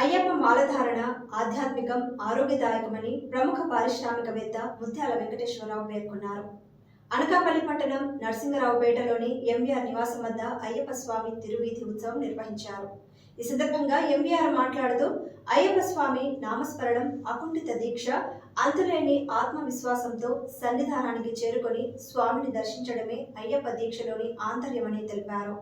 అయ్యప్ప మాలధారణ ఆధ్యాత్మికం ఆరోగ్యదాయకమని ప్రముఖ పారిశ్రామికవేత్త ముత్యాల వెంకటేశ్వరరావు పేర్కొన్నారు. అనకాపల్లి పట్టణం నరసింహరావుపేటలోని ఎంవీఆర్ నివాసం వద్ద అయ్యప్ప స్వామి తిరువీధి ఉత్సవం నిర్వహించారు. ఈ సందర్భంగా ఎంవీఆర్ మాట్లాడుతూ అయ్యప్ప స్వామి నామస్మరణం అకుంఠిత దీక్ష అంతులేని ఆత్మవిశ్వాసంతో సన్నిధానానికి చేరుకొని స్వామిని దర్శించడమే అయ్యప్ప దీక్షలోని ఆంతర్యమని తెలిపారు.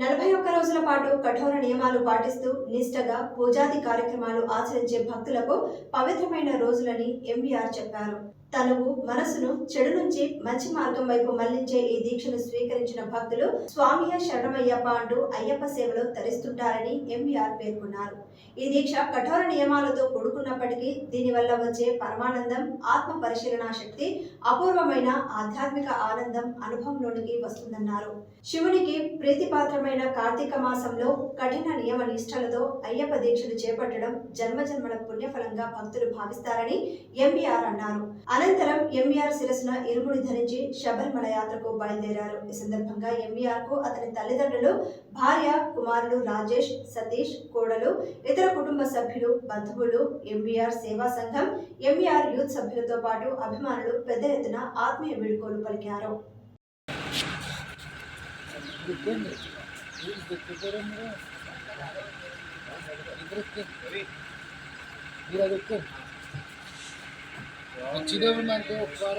నలభై ఒక్క రోజుల పాటు కఠోర నియమాలు పాటిస్తూ నిష్టగా పూజాది కార్యక్రమాలు ఆచరించే భక్తులకు పవిత్రమైన రోజులని ఎంవీఆర్ చెప్పారు. తనువు మనసును చెడు నుంచి మంచి మార్గం వైపు మళ్ళించే ఈ దీక్షను స్వీకరించిన భక్తులు స్వామియ శరణమయ్యప్ప అంటూ అయ్యప్ప సేవలో తరిస్తుంటారని ఎంవీఆర్ పేర్కొన్నారు. ఈ దీక్ష కఠోర నియమాలతో కూడుకున్నప్పటికీ దీనివల్ల వచ్చే పరమానందం ఆత్మ పరిశీలన శక్తి అపూర్వమైన ఆధ్యాత్మిక ఆనందం అనుభవంలోనికి వస్తుందన్నారు. శివునికి ప్రీతిపాత్రమైన కార్తీక మాసంలో కఠిన నియమ నిష్టలతో అయ్యప్ప దీక్షలు చేపట్టడం జన్మజన్మల పుణ్యఫలంగా భక్తులు భావిస్తారని ఎంవీఆర్ అన్నారు. అనంతరం ఎంవీఆర్ శిరస్సున ఇరుముడి ధరించి శబరిమల యాత్రకు బయలుదేరారు ఈ సందర్భంగా ఎంవీఆర్కు అతని తల్లిదండ్రులు భార్య కుమారులు రాజేష్ సతీష్ కోడలు ఇతర కుటుంబ సభ్యులు బంధువులు ఎంవీఆర్ సేవా సంఘం ఎంవీఆర్ యూత్ సభ్యులతో పాటు అభిమానులు పెద్ద ఎత్తున ఆత్మీయ వీడుకోలు పలికారు Depende. ಹಚ್ಚಿದೇವ್ರಿ ಮಾಡಿದೆ ಉಪಕಾರ